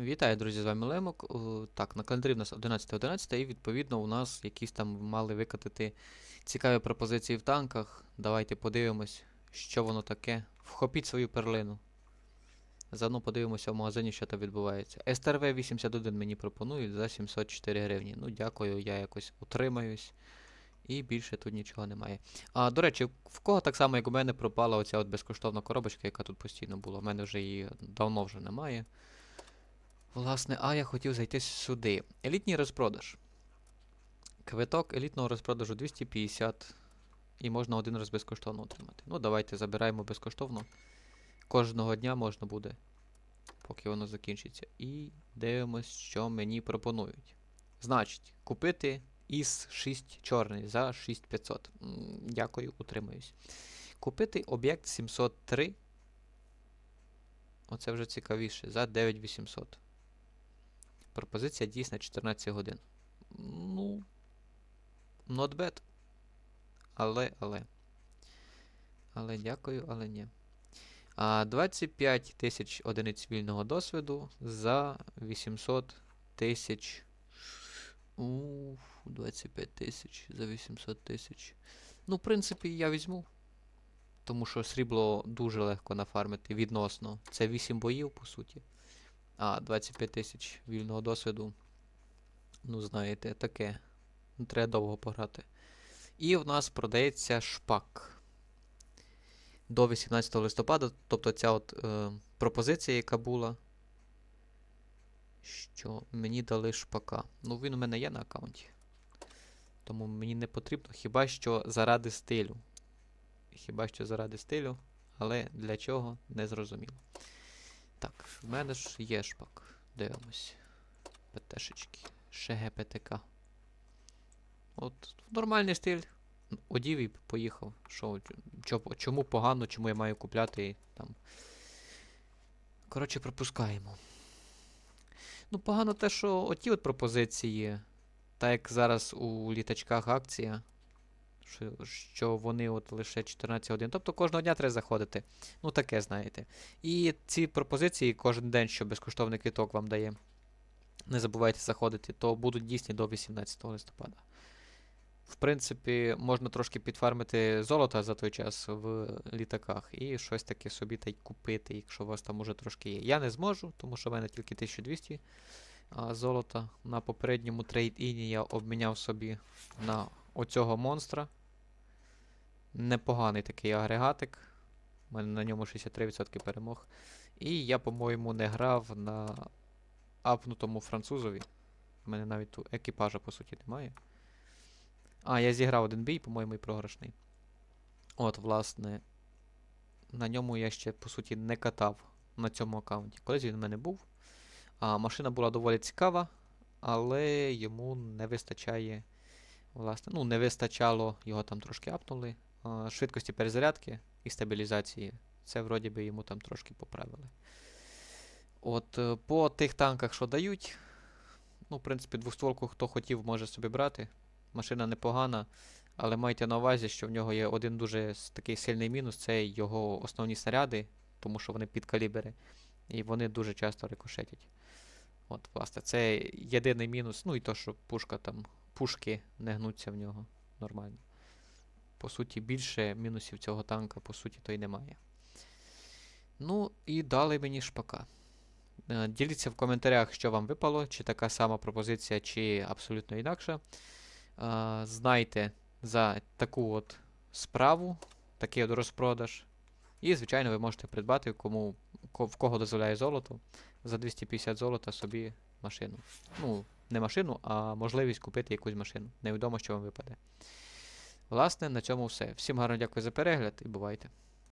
Вітаю, друзі, з вами Лемок. Так, на календарі у нас 11.11 і відповідно у нас якісь там мали викатати цікаві пропозиції в танках. Давайте подивимось, що воно таке. Вхопіть свою перлину. Заодно подивимося в магазині, що там відбувається. STRV 81 мені пропонують за 704 гривні. Ну, дякую, я якось утримаюсь. І більше тут нічого немає. А, до речі, в кого так само, як у мене, пропала оця от безкоштовна коробочка, яка тут постійно була. У мене вже її давно вже немає. Власне, а я хотів зайти сюди. Елітній розпродаж. Квиток елітного розпродажу 250. І можна один раз безкоштовно отримати. Ну, давайте забираємо безкоштовно. Кожного дня можна буде, поки воно закінчиться. І дивимось, що мені пропонують. Значить, купити із 6 чорний за 6500. Дякую, утримаюсь. Купити об'єкт 703. Оце вже цікавіше. За 9800. Пропозиція дійсна 14 годин. Ну. Not bad. Але, але. Але дякую, але ні. А 25 тисяч одиниць вільного досвіду за 800 тисяч. Уф, 25 тисяч за 800 тисяч. Ну, в принципі, я візьму. Тому що срібло дуже легко нафармити відносно. Це 8 боїв, по суті. А, 25 тисяч вільного досвіду. Ну, знаєте, таке. Ну, Треба довго пограти. І в нас продається шпак. До 18 листопада, тобто ця от е, пропозиція, яка була. Що мені дали шпака. Ну, він у мене є на аккаунті. Тому мені не потрібно. Хіба що заради стилю. Хіба що заради стилю. Але для чого не зрозуміло. Так, в мене ж є шпак. Дивимось. ПТшечки. ШГ ПТК. От нормальний стиль. Одів і поїхав. Що, чому погано, чому я маю купляти там. Коротше, пропускаємо. Ну, погано те, що оті от пропозиції, так як зараз у літачках акція, що, вони от лише 14 годин. Тобто кожного дня треба заходити. Ну, таке, знаєте. І ці пропозиції кожен день, що безкоштовний квіток вам дає. Не забувайте заходити, то будуть дійсні до 18 листопада. В принципі, можна трошки підфармити золота за той час в літаках і щось таке собі та й купити, якщо у вас там уже трошки є. Я не зможу, тому що в мене тільки 1200 а, золота. На попередньому трейд-іні я обміняв собі на оцього монстра. Непоганий такий агрегатик. У мене на ньому 63% перемог. І я, по-моєму, не грав на апнутому французові. У мене навіть тут екіпажа, по суті, немає. А, я зіграв один бій, по-моєму, і програшний. От, власне, на ньому я ще, по суті, не катав на цьому аккаунті. Колись він в мене був. А, машина була доволі цікава, але йому не вистачає. Власне, ну, не вистачало, його там трошки апнули. Швидкості перезарядки і стабілізації. Це вроді би йому там трошки поправили. От, е, по тих танках, що дають, ну, в принципі, двостволку, хто хотів, може собі брати. Машина непогана, але майте на увазі, що в нього є один дуже такий сильний мінус це його основні снаряди, тому що вони під калібри, і вони дуже часто рикошетять. От, власне, це єдиний мінус. Ну і то, що пушка там, пушки не гнуться в нього нормально. По суті, більше мінусів цього танка, по суті, то й немає. Ну, і дали мені шпака. Е, Діліться в коментарях, що вам випало, чи така сама пропозиція, чи абсолютно інакша. Е, Знайте за таку от справу, такий от розпродаж. І, звичайно, ви можете придбати, кому, в кого дозволяє золото, за 250 золота собі машину. Ну, не машину, а можливість купити якусь машину. Невідомо, що вам випаде. Власне, на цьому все. Всім гарно дякую за перегляд і бувайте.